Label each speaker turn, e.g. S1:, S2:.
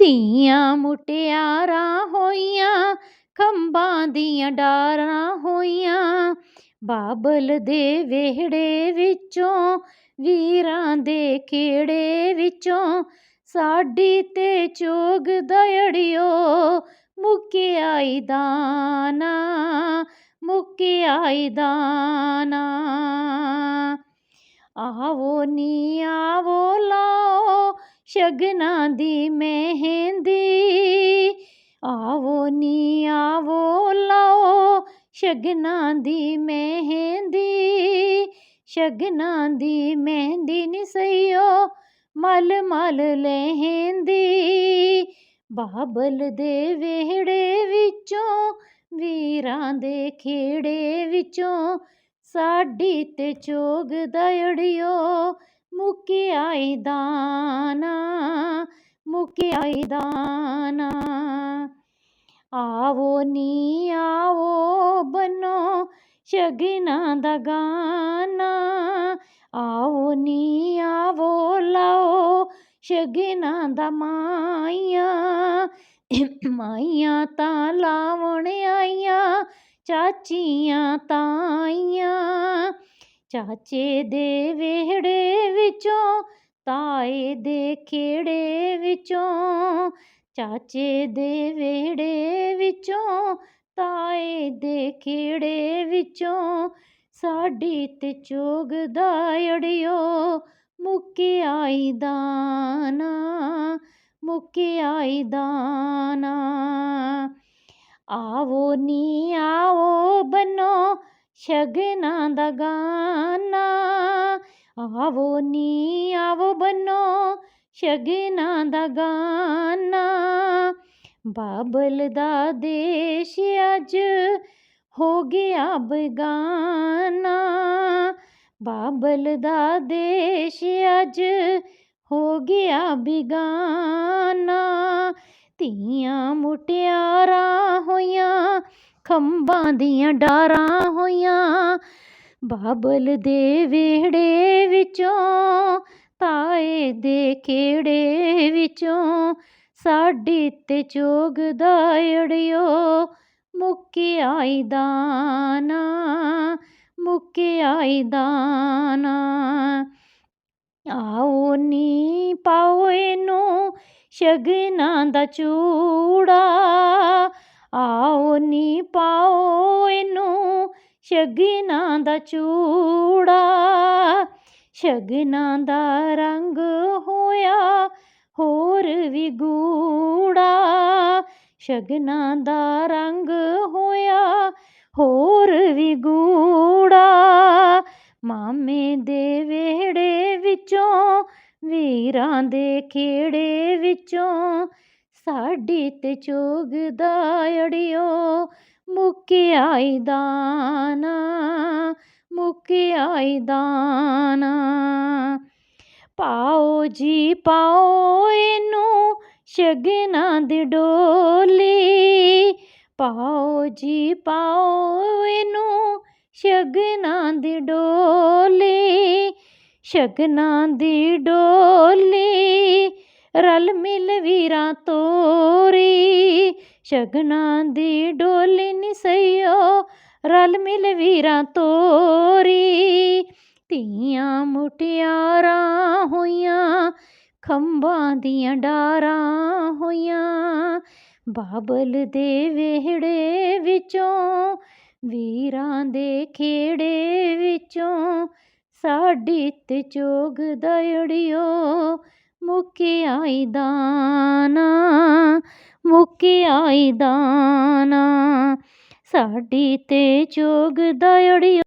S1: ਧੀਆਂ ਮੁਟਿਆਰਾਂ ਹੋਈਆਂ, ਖੰਭਾਂ ਦੀਆਂ ਡਾਰਾਂ ਹੋਈਆਂ। ਬਾਬਲ ਦੇ ਵਿਹੜੇ ਵਿੱਚੋਂ, ਵੀਰਾਂ ਦੇ ਖੇੜੇ ਵਿੱਚੋਂ, ਸਾਡੀ ਤੇ ਚੋਗ ਦਇੜਿਓ ਮੁਕਿਆਈ ਦਾਨਾ ਮੁਕਿਆਈ ਦਾਨਾ। ਆਵੋ ਨੀ ਆਵੋ ਸ਼ਗਨਾਂ ਦੀ ਮਹਿੰਦੀ। ਆਵੋ ਨੀ ਆਵੋ ਲਾਓ ਸ਼ਗਨਾਂ ਦੀ ਮਹਿੰਦੀ। ਸ਼ਗਨਾਂ ਦੀ ਮਹਿੰਦੀ ਨੀ ਸਈਓ ਮਲ ਮਲ ਲਹਿੰਦੀ। ਬਾਬਲ ਦੇ ਵਿਹੜੇ ਵਿੱਚੋਂ, ਵੀਰਾਂ ਦੇ ਖੇੜੇ ਵਿੱਚੋਂ, ਸਾਡੀ ਤੇ ਚੋਗ ਦਇੜਿਓ ਦਾਣਾ ਦਾਨਾ ਮੁਕਿਆਈ ਦਾਨਾ। ਆਵੋ ਨੀ ਆਵੋ ਬਨੋ ਸ਼ਗਨਾਂ ਦਾ ਗਾਣਾ ਆਵੋ ਨੀ ਆਵੋ ਲਾਓ ਸ਼ਗਨਾਂ ਦਾ ਮਾਈਆਂ। ਮਾਈਆਂ ਤਾਂ ਲਾਵਣ ਆਈਆਂ, ਚਾਚੀਆਂ ਤਾਈਆਂ। ਚਾਚੇ ਦੇ ਵਿਹੜੇ ਵਿੱਚੋਂ, ਤਾਏ ਦੇ ਖੇੜੇ ਵਿੱਚੋਂ। ਚਾਚੇ ਦੇ ਵਿਹੜੇ ਵਿੱਚੋਂ, ਤਾਏ ਦੇ ਖੇੜੇ ਵਿੱਚੋਂ। ਸਾਡੀ ਤੇ ਚੋਗ ਦਾ ਅੜਿਓ ਮੁਕਿਆਈ ਦਾਨਾ ਮੁਕਿਆਈ ਦਾਨਾ ਆਵੋ ਨੀ ਆਵੋ ਬਨੋ ਸ਼ਗਨਾਂ ਦਾ ਗਾਨਾ। ਆਵੋ ਨੀ, ਆਵੋ ਬੰਨੋ, ਸ਼ਗਨਾਂ ਦਾ ਗਾਣਾ ਬਾਬਲ ਦਾ ਦੇਸ਼ ਅੱਜ ਹੋ ਗਿਆ ਬਗਾਨਾ। ਬਾਬਲ ਦਾ ਦੇਸ਼ ਅੱਜ ਹੋ ਗਿਆ ਬਿਗਾਨਾ। ਧੀਆਂ ਮੁਟਿਆਰਾਂ ਹੋਈਆਂ ਖੰਭਾਂ ਦੀਆਂ ਡਾਰਾਂ ਹੋਈਆਂ। ਬਾਬਲ ਦੇ ਵਿਹੜੇ ਵਿੱਚੋਂ, ਤਾਏ ਦੇ ਖੇੜੇ ਵਿੱਚੋਂ, ਸਾਡੀ ਤੇ ਚੋਗ ਦਾ ਅੜਿਓ ਮੁਕਿਆਈ ਦਾਨਾ ਮੁਕਿਆਈ ਦਾਨਾ ਆਓ ਨੀ ਪਾਓ ਇਹਨੂੰ ਸ਼ਗਨਾਂ ਦਾ ਚੂੜਾ ਆਓ ਨੀ ਪਾਓ ਇਹਨੂੰ ਸ਼ਗਨਾਂ ਦਾ ਚੂੜਾ, ਸ਼ਗਨਾਂ ਦਾ ਰੰਗ ਹੋਇਆ ਹੋਰ ਵੀ ਗੂੜਾ, ਸ਼ਗਨਾਂ ਦਾ ਰੰਗ ਹੋਇਆ ਹੋਰ ਵੀ ਗੂੜਾ। ਮਾਮੇ ਦੇ ਵਿਹੜੇ ਵਿੱਚੋਂ, ਵੀਰਾਂ ਦੇ ਖੇੜੇ ਵਿੱਚੋਂ ਸਾਡੇ ਤੇ ਚੋਗ ਦਾ ਅੜਿਓ ਮੁਕਿਆਈ ਦਾਨਾ ਮੁਕਿਆਈ ਦਾਨਾ। ਪਾਓ ਜੀ, ਪਾਓ ਇਹਨੂੰ ਸ਼ਗਨਾਂ ਦੀ ਡੋਲੀ। ਪਾਓ ਜੀ, ਪਾਓ ਇਹਨੂੰ ਸ਼ਗਨਾਂ ਦੀ ਡੋਲੀ। ਸ਼ਗਨਾਂ ਦੀ ਡੋਲੀ ਰਲ ਮਿਲ ਵੀਰਾਂ ਤੋਰੀ। ਸ਼ਗਨਾਂ ਦੀ ਡੋਲੀ ਨੀ ਸਈਓ, ਰਲ ਮਿਲ ਵੀਰਾਂ ਤੋਰੀ। ਧੀਆਂ ਮੁਟਿਆਰਾਂ ਹੋਈਆਂ, ਖੰਭਾਂ ਦੀਆਂ ਡਾਰਾਂ ਹੋਈਆਂ। ਬਾਬਲ ਦੇ ਵਿਹੜੇ ਵਿੱਚੋਂ, ਵੀਰਾਂ ਦੇ ਖੇੜੇ ਵਿੱਚੋਂ, ਸਾਡੀ ਤੇ ਚੋਗ ਦਇੜਿਓ ਮੁਕਿਆਈ ਦਾਨਾ ਮੁਕਿਆਈ ਦਾਨਾ ਸਾਡੀ ਤੇ ਚੋਗ ਦਾ ਅੜਿਓ